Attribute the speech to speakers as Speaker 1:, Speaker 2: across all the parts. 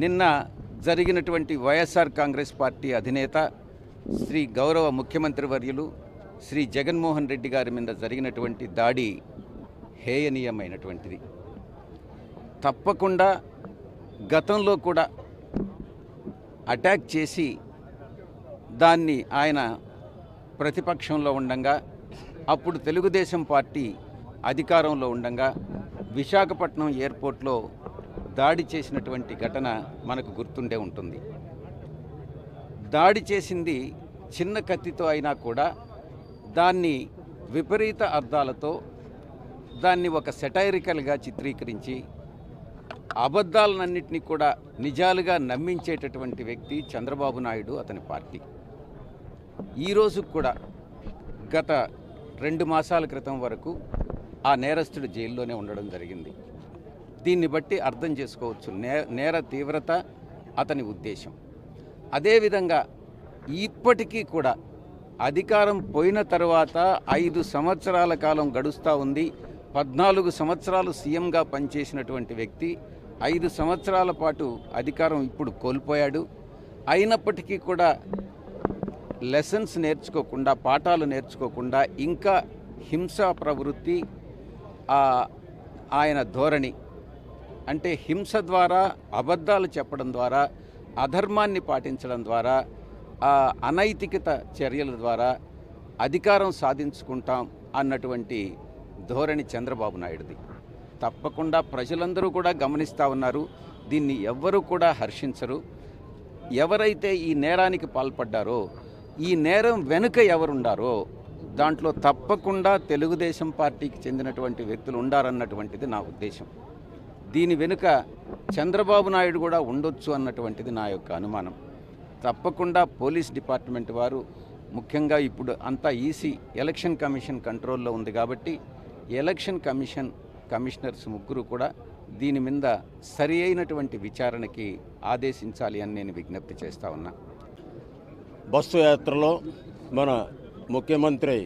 Speaker 1: నిన్న జరిగినటువంటి వైఎస్ఆర్ కాంగ్రెస్ పార్టీ అధినేత శ్రీ గౌరవ ముఖ్యమంత్రి వర్యులు శ్రీ జగన్మోహన్ రెడ్డి గారి మీద జరిగినటువంటి దాడి హేయనీయమైనటువంటిది. తప్పకుండా గతంలో కూడా అటాక్ చేసి దాన్ని ఆయన ప్రతిపక్షంలో ఉండంగా అప్పుడు తెలుగుదేశం పార్టీ అధికారంలో ఉండంగా విశాఖపట్నం ఎయిర్పోర్ట్లో దాడి చేసినటువంటి ఘటన మనకు గుర్తుండే ఉంటుంది. దాడి చేసింది చిన్న కత్తితో అయినా కూడా దాన్ని విపరీత అర్థాలతో దాన్ని ఒక సెటైరికల్గా చిత్రీకరించి అబద్ధాలన్నింటినీ కూడా నిజాలుగా నమ్మించేటటువంటి వ్యక్తి చంద్రబాబు నాయుడు అతని పార్టీ. ఈరోజు కూడా గత రెండు మాసాల క్రితం వరకు ఆ నేరస్తుడు జైల్లోనే ఉండడం జరిగింది. దీన్ని బట్టి అర్థం చేసుకోవచ్చు. నే నేర తీవ్రత అతని ఉద్దేశం. అదేవిధంగా ఇప్పటికీ కూడా అధికారం పోయిన తర్వాత ఐదు సంవత్సరాల కాలం గడుస్తూ ఉంది. పద్నాలుగు సంవత్సరాలు సీఎంగా పనిచేసినటువంటి వ్యక్తి ఐదు సంవత్సరాల పాటు అధికారం ఇప్పుడు కోల్పోయాడు. అయినప్పటికీ కూడా లెసన్స్ నేర్చుకోకుండా పాఠాలు నేర్చుకోకుండా ఇంకా హింసా ప్రవృత్తి ఆయన ధోరణి అంటే హింస ద్వారా అబద్ధాలు చెప్పడం ద్వారా అధర్మాన్ని పాటించడం ద్వారా ఆ అనైతికత చర్యల ద్వారా అధికారం సాధించుకుంటాం అన్నటువంటి ధోరణి చంద్రబాబు నాయుడుది. తప్పకుండా ప్రజలందరూ కూడా గమనిస్తూ ఉన్నారు. దీన్ని ఎవ్వరూ కూడా హర్షించరు. ఎవరైతే ఈ నేరానికి పాల్పడ్డారో ఈ నేరం వెనుక ఎవరుండారో దాంట్లో తప్పకుండా తెలుగుదేశం పార్టీకి చెందినటువంటి వ్యక్తులు ఉండారన్నటువంటిది నా ఉద్దేశం. దీని వెనుక చంద్రబాబు నాయుడు కూడా ఉండొచ్చు అన్నటువంటిది నా యొక్క అనుమానం. తప్పకుండా పోలీస్ డిపార్ట్మెంట్ వారు ముఖ్యంగా ఇప్పుడు అంతా ఈసీ ఎలక్షన్ కమిషన్ కంట్రోల్లో ఉంది కాబట్టి ఎలక్షన్ కమిషన్ కమిషనర్స్ ముగ్గురు కూడా దీని మీద సరి అయినటువంటి విచారణకి ఆదేశించాలి అని నేను విజ్ఞప్తి చేస్తా ఉన్నా.
Speaker 2: బస్సు యాత్రలో మన ముఖ్యమంత్రి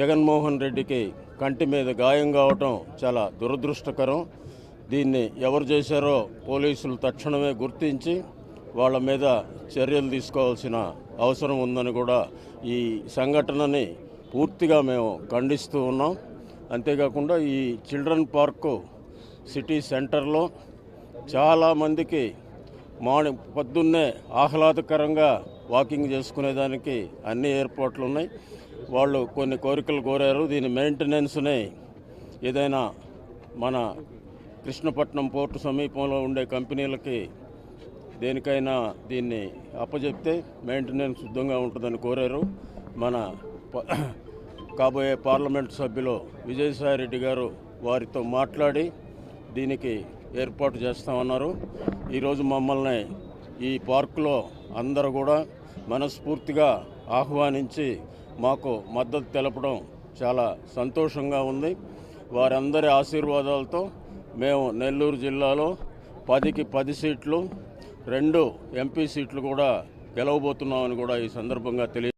Speaker 2: జగన్మోహన్ రెడ్డికి కంటి మీద గాయం కావటం చాలా దురదృష్టకరం. దీన్ని ఎవరు చేశారో పోలీసులు తక్షణమే గుర్తించి వాళ్ళ మీద చర్యలు తీసుకోవాల్సిన అవసరం ఉందని కూడా ఈ సంఘటనని పూర్తిగా మేము ఖండిస్తూ ఉన్నాం. అంతేకాకుండా ఈ చిల్డ్రన్ పార్కు సిటీ సెంటర్లో చాలామందికి మార్నింగ్ పొద్దున్నే ఆహ్లాదకరంగా వాకింగ్ చేసుకునేదానికి అన్ని ఏర్పాట్లు ఉన్నాయి. వాళ్ళు కొన్ని కోరికలు కోరారు. దీని మెయింటెనెన్స్ని ఏదైనా మన కృష్ణపట్నం పోర్టు సమీపంలో ఉండే కంపెనీలకి దేనికైనా దీన్ని అప్పచెప్తే మెయింటెనెన్స్ సిద్ధంగా ఉంటుందని కోరారు. మన ప- కాబోయే పార్లమెంట్ సభ్యులు విజయసాయిరెడ్డి గారు వారితో మాట్లాడి దీనికి ఏర్పాటు చేస్తామన్నారు. ఈరోజు మమ్మల్ని ఈ పార్కులో అందరూ కూడా మనస్ఫూర్తిగా ఆహ్వానించి మాకు మద్దతు తెలపడం చాలా సంతోషంగా ఉంది. వారందరి ఆశీర్వాదాలతో మేము నెల్లూరు జిల్లాలో పదికి పది సీట్లు రెండు ఎంపీ సీట్లు కూడా గెలవబోతున్నామని కూడా ఈ సందర్భంగా తెలియ